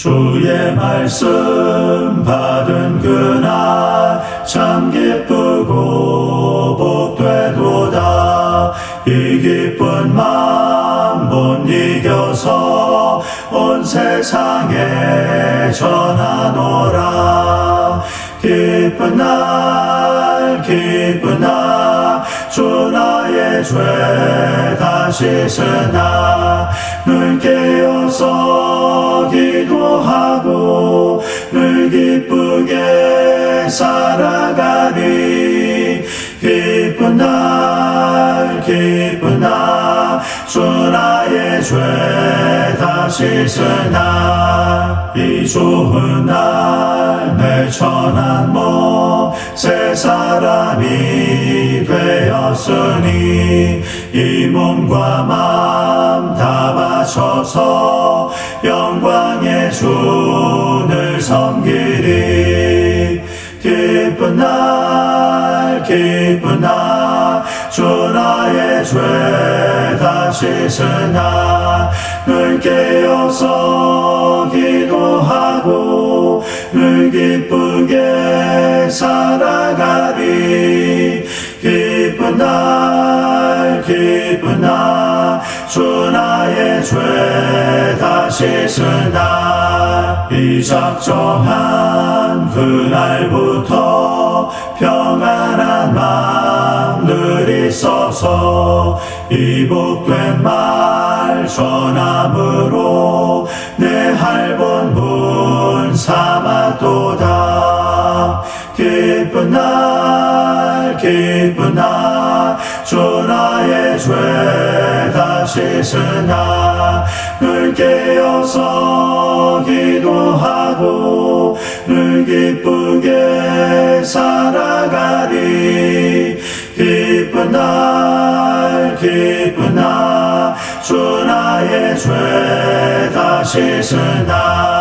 주의 말씀 받은 그날 참 기쁘고 복되도다. 이 기쁜 마음 못 이겨서 온 세상에 전하노라. 기쁜 날 기쁜 날주 나의 죄 다시 쓰나. 늘 깨어서 기도하고 늘 기쁘게 살아가리. 기쁜 날 기쁜 날주 나의 죄 다시 쓰나. 이 좋은 날내 천한 몸새 사람이 되었으니 이 몸과 마음 다 바쳐서. 영광의 주를 섬기리. 기쁜 날 기쁜 날 주 나의 죄 다시 쓰나. 늘 깨어서 기도하고 늘 기쁘게 살아가리. 기쁜 날 죄 다시 쓰나? 이 작정한 그날부터 평안한 마음 늘 있어서 이 복된 말 전함으로 내 할본분 삼았도다. 기쁜 날 기쁜 날 주 나의 죄 쓰나 늘 깨어서 기도하고 늘 기쁘게 살아가리. 기쁜 날 기쁜 날주 나의 죄 다시 쓰나